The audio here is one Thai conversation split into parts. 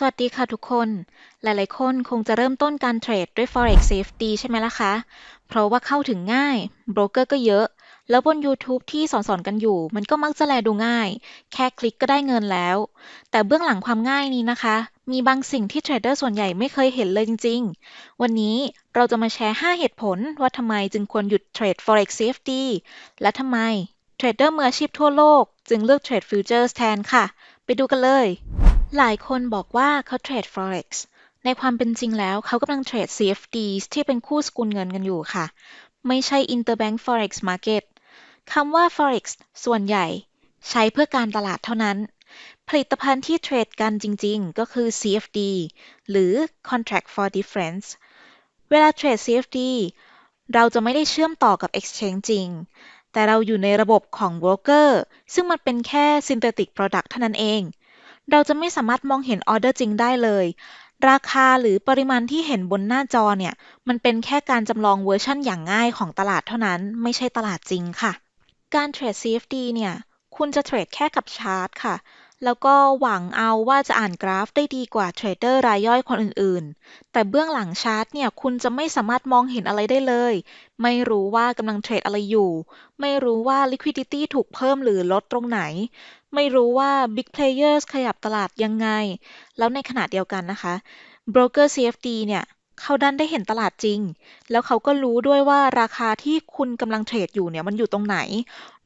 สวัสดีค่ะทุกคน หลายๆ คนคงจะเริ่มต้นการเทรดด้วย Forex CFD ใช่ไหมล่ะคะ เพราะว่าเข้าถึงง่าย โบรกเกอร์ก็เยอะ แล้วบน YouTube ที่สอนๆกันอยู่ มันก็มักจะแลดูง่าย แค่คลิกก็ได้เงินแล้ว แต่เบื้องหลังความง่ายนี้นะคะ มีบางสิ่งที่เทรดเดอร์ส่วนใหญ่ไม่เคยเห็นเลยจริง ๆ วันนี้เราจะมาแชร์ 5 เหตุผลว่าทำไมจึงควรหยุดเทรด Forex CFD และทำไมเทรดเดอร์มืออาชีพทั่วโลก จึงเลือกเทรดฟิวเจอร์สแทนค่ะ ไปดูกันเลย หลายคนบอกว่าเขาเทรด Forex ในความเป็นจริงแล้วเขากำลังเทรด CFDs ที่เป็นคู่สกุลเงินกันอยู่ค่ะ ไม่ใช่ Interbank Forex Market คำว่า Forex ส่วนใหญ่ ใช้เพื่อการตลาดเท่านั้น ผลิตภัณฑ์ที่เทรดกันจริงๆ ก็คือ CFD หรือ Contract for Difference เวลาเทรด CFD เราจะไม่ได้เชื่อมต่อกับ Exchange จริง แต่เราอยู่ในระบบของ Broker ซึ่งมันเป็นแค่ Synthetic Product เท่านั้นเอง เราจะไม่สามารถมองเห็นออเดอร์จริงได้เลย ราคาหรือปริมาณที่เห็นบนหน้าจอเนี่ย มันเป็นแค่การจำลองเวอร์ชั่นอย่างง่ายของตลาดเท่านั้น ไม่ใช่ตลาดจริงค่ะ การเทรด CFD เนี่ย คุณจะเทรดแค่กับชาร์ตค่ะ แล้วก็หวังเอาว่าจะอ่านกราฟได้ดีกว่าเทรดเดอร์รายย่อยคนอื่นๆ แต่เบื้องหลังชาร์ตเนี่ย คุณจะไม่สามารถมองเห็นอะไรได้เลย ไม่รู้ว่ากำลังเทรดอะไรอยู่ ไม่รู้ว่า liquidity ถูกเพิ่มหรือลดตรงไหน ไม่รู้ว่า big players ขยับตลาดยังไง แล้วในขณะเดียวกันนะคะ broker CFD เนี่ยเขาดันได้เห็นตลาดจริง แล้วเขาก็รู้ด้วยว่าราคาที่คุณกำลังเทรดอยู่เนี่ยมันอยู่ตรงไหน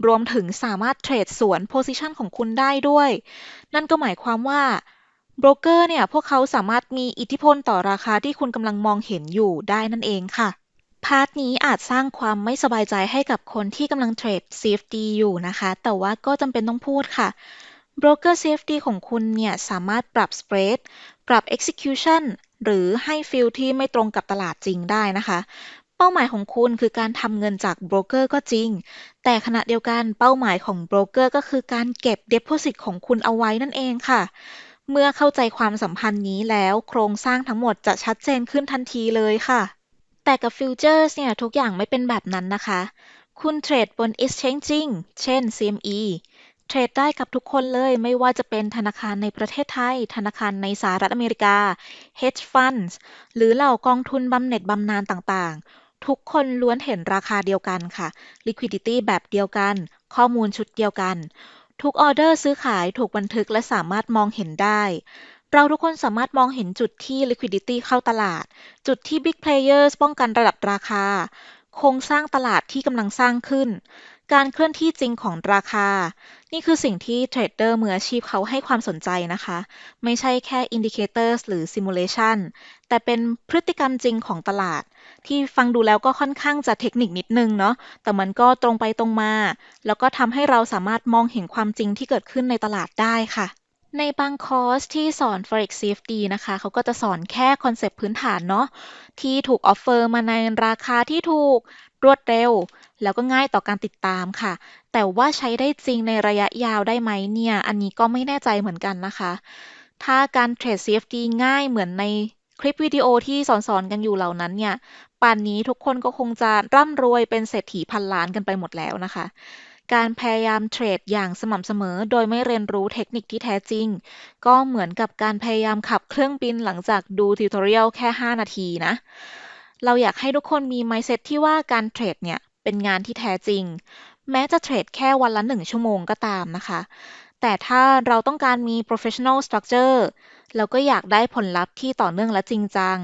รวมถึงสามารถเทรดสวน position ของคุณได้ด้วย นั่นก็หมายความว่าโบรกเกอร์เนี่ยพวกเขาสามารถมีอิทธิพลต่อราคาที่คุณกำลังมองเห็นอยู่ได้นั่นเองค่ะ พาร์ทนี้อาจสร้างความไม่สบายใจให้กับคนที่กำลังเทรด CFD อยู่นะคะ แต่ว่าก็จำเป็นต้องพูดค่ะโบรกเกอร์ CFD ของคุณเนี่ยสามารถปรับ spread ปรับ execution หรือให้ฟิลที่ไม่ตรงกับตลาดจริงได้นะคะ เป้าหมายของคุณคือการทำเงินจากโบรกเกอร์ก็จริง แต่ขณะเดียวกันเป้าหมายของโบรกเกอร์ก็คือการเก็บ Deposit ของคุณเอาไว้นั่นเองค่ะเมื่อเข้าใจความสัมพันธ์นี้แล้วโครงสร้างทั้งหมดจะชัดเจนขึ้นทันทีเลยค่ะ แต่กับฟิวเจอร์สเนี่ยทุกอย่างไม่เป็นแบบนั้นนะคะ คุณเทรดบน Exchange จริงเช่น CME เทรดได้กับทุกคนเลยไม่ว่าจะเป็นธนาคารในประเทศไทย ธนาคารในสหรัฐอเมริกา hedge funds หรือเหล่ากองทุนบำเหน็จบำนาญต่างๆ ทุกคนล้วนเห็นราคาเดียวกันค่ะ liquidity แบบเดียวกัน ข้อมูลชุดเดียวกัน ทุกออเดอร์ซื้อขายถูกบันทึกและสามารถมองเห็นได้ เราทุกคนสามารถมองเห็นจุดที่ liquidity เข้าตลาด จุดที่ big players ป้องกันระดับราคา โครงสร้างตลาดที่กำลังสร้างขึ้น การเคลื่อนที่จริงของราคา นี่คือสิ่งที่เทรดเดอร์มืออาชีพเขาให้ความสนใจนะคะ ไม่ใช่แค่ indicators หรือ simulation แต่เป็นพฤติกรรมจริงของตลาด ที่ฟังดูแล้วก็ค่อนข้างจะเทคนิคนิดนึงเนาะ แต่มันก็ตรงไปตรงมา แล้วก็ทำให้เราสามารถมองเห็นความจริงที่เกิดขึ้นในตลาดได้ค่ะ ในบางคอร์สที่สอน Forex CFD นะคะ เขาก็จะสอนแค่คอนเซปต์พื้นฐานเนาะที่ถูกออฟเฟอร์มาในราคาที่ถูกรวดเร็ว แล้วก็ง่ายต่อการติดตามค่ะ แต่ว่าใช้ได้จริงในระยะยาวได้ไหมเนี่ย อันนี้ก็ไม่แน่ใจเหมือนกันนะคะ ถ้าการเทรด CFD ง่ายเหมือนในคลิปวิดีโอที่สอนๆกันอยู่เหล่านั้นเนี่ยป่านนี้ทุกคนก็คงจะร่ำรวยเป็นเศรษฐีพันล้านกันไปหมดแล้วนะคะ การพยายามเทรดอย่างสม่ำเสมอ โดยไม่เรียนรู้เทคนิคที่แท้จริง ก็เหมือนกับการพยายามขับเครื่องบินหลังจากดูทิวทอเรียลแค่ 5 นาทีนะ เราอยากให้ทุกคนมี mindset ที่ว่าการเทรดเนี่ยเป็นงานที่แท้จริง แม้จะเทรดแค่วันละหนึ่งชั่วโมงก็ตามนะคะ แต่ถ้าเราต้องการมี professional structure เราก็อยากได้ผลลัพธ์ที่ต่อเนื่องและจริงจัง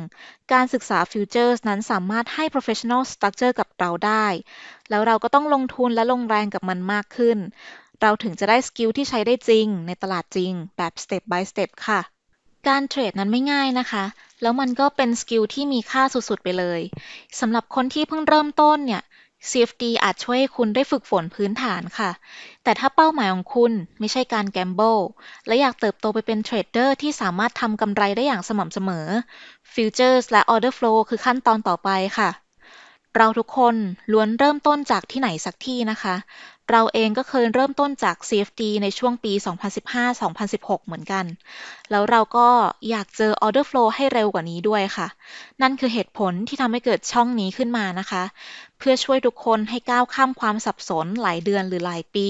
การศึกษาฟิวเจอร์สนั้นสามารถให้ professional structure กับเราได้ แล้วเราก็ต้องลงทุนและลงแรงกับมันมากขึ้น เราถึงจะได้สกิลที่ใช้ได้จริง ในตลาดจริง แบบ step by step ค่ะ การเทรดนั้นไม่ง่ายนะคะ แล้วมันก็เป็นสกิลที่มีค่าสุดๆไปเลยสำหรับคนที่เพิ่งเริ่มต้นเนี่ย CFD อาจช่วยให้คุณได้ฝึกฝนพื้นฐานค่ะ แต่ถ้าเป้าหมายของคุณไม่ใช่การแกมเบิลและอยากเติบโตไปเป็นเทรดเดอร์ที่สามารถทำกำไรได้อย่างสม่ำเสมอ Futures และ Order Flow คือขั้นตอนต่อไปค่ะ เราทุกคนล้วนเริ่มต้นจากที่ไหนสักที่นะคะ เราเองก็เคยเริ่มต้นจาก CFD ในช่วงปี 2015-2016 เหมือนกัน แล้วเราก็อยากเจอ Order Flow ให้เร็วกว่านี้ด้วยค่ะ นั่นคือเหตุผลที่ทำให้เกิดช่องนี้ขึ้นมานะคะ เพื่อช่วยทุกคนให้ก้าวข้ามความสับสนหลายเดือนหรือหลายปี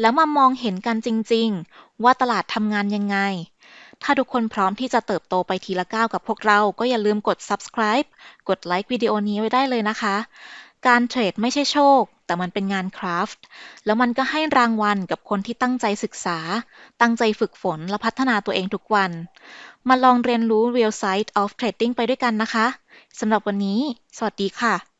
แล้วมามองเห็นกันจริง ๆ ว่าตลาดทำงานยังไง ถ้าทุกคนพร้อมที่จะเติบโตไปทีละก้าวกับพวกเรา ก็อย่าลืมกด subscribe กดไลค์วิดีโอนี้ไว้ได้เลยนะคะ การเทรดไม่ใช่โชค แต่มันเป็นงานคราฟต์แล้วมันก็ให้รางวัลกับคนที่ตั้งใจศึกษา ตั้งใจฝึกฝนและพัฒนาตัวเองทุกวัน มาลองเรียนรู้ real side of trading ไปด้วยกันนะคะสำหรับวันนี้ สวัสดีค่ะ